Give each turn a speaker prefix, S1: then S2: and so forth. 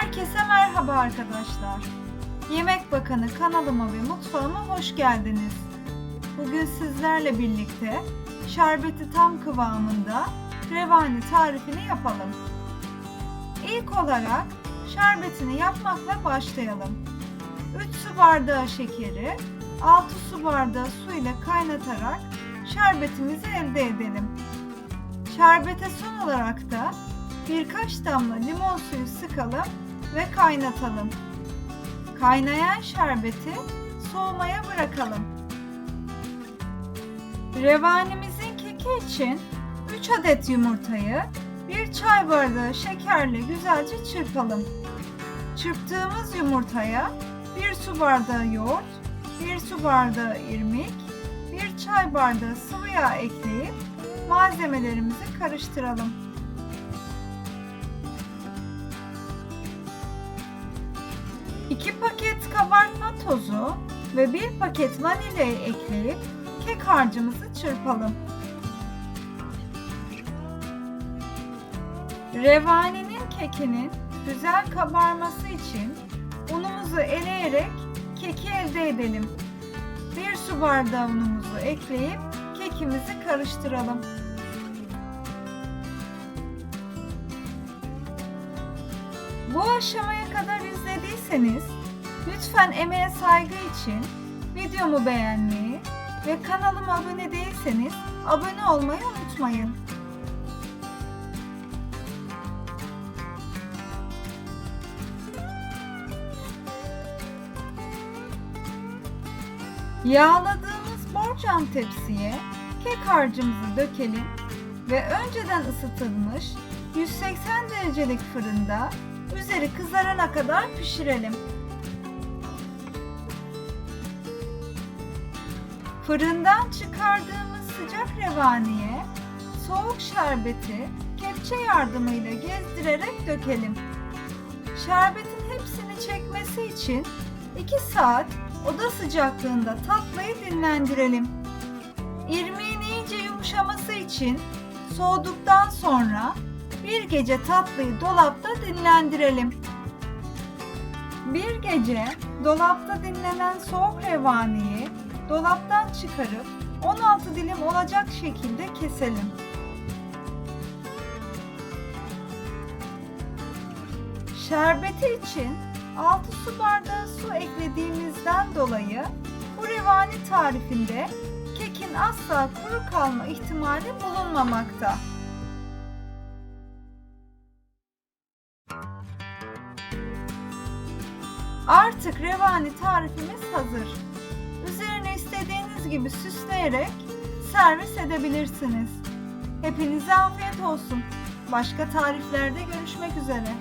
S1: Herkese merhaba arkadaşlar. Yemek Bakanı kanalıma ve mutfağıma hoş geldiniz. Bugün sizlerle birlikte şerbeti tam kıvamında revani tarifini yapalım. İlk olarak şerbetini yapmakla başlayalım. 3 su bardağı şekeri 6 su bardağı su ile kaynatarak şerbetimizi elde edelim. Şerbete son olarak da birkaç damla limon suyu sıkalım ve kaynatalım. Kaynayan şerbeti soğumaya bırakalım. Revanimizin keki için 3 adet yumurtayı 1 çay bardağı şekerle güzelce çırpalım. Çırptığımız yumurtaya 1 su bardağı yoğurt, 1 su bardağı irmik, 1 çay bardağı sıvı yağ ekleyip malzemelerimizi karıştıralım. İki paket kabartma tozu ve bir paket vanilyayı ekleyip kek harcımızı çırpalım. Revaninin kekinin güzel kabarması için unumuzu eleyerek keki elde edelim. Bir su bardağı unumuzu ekleyip kekimizi karıştıralım. Bu aşamaya kadar izlediyseniz lütfen emeğe saygı için videomu beğenmeyi ve kanalıma abone değilseniz abone olmayı unutmayın. Yağladığımız borcam tepsiye kek harcımızı dökelim ve önceden ısıtılmış 180 derecelik fırında üzeri kızarana kadar pişirelim. Fırından çıkardığımız sıcak revaniye soğuk şerbeti kepçe yardımıyla gezdirerek dökelim. Şerbetin hepsini çekmesi için 2 saat oda sıcaklığında tatlıyı dinlendirelim. İrmiğin iyice yumuşaması için soğuduktan sonra bir gece tatlıyı dolapta dinlendirelim. Bir gece dolapta dinlenen soğuk revaniyi dolaptan çıkarıp 16 dilim olacak şekilde keselim. Şerbeti için 6 su bardağı su eklediğimizden dolayı bu revani tarifinde kekin asla kuru kalma ihtimali bulunmamakta. Artık revani tarifimiz hazır. Üzerine istediğiniz gibi süsleyerek servis edebilirsiniz. Hepinize afiyet olsun. Başka tariflerde görüşmek üzere.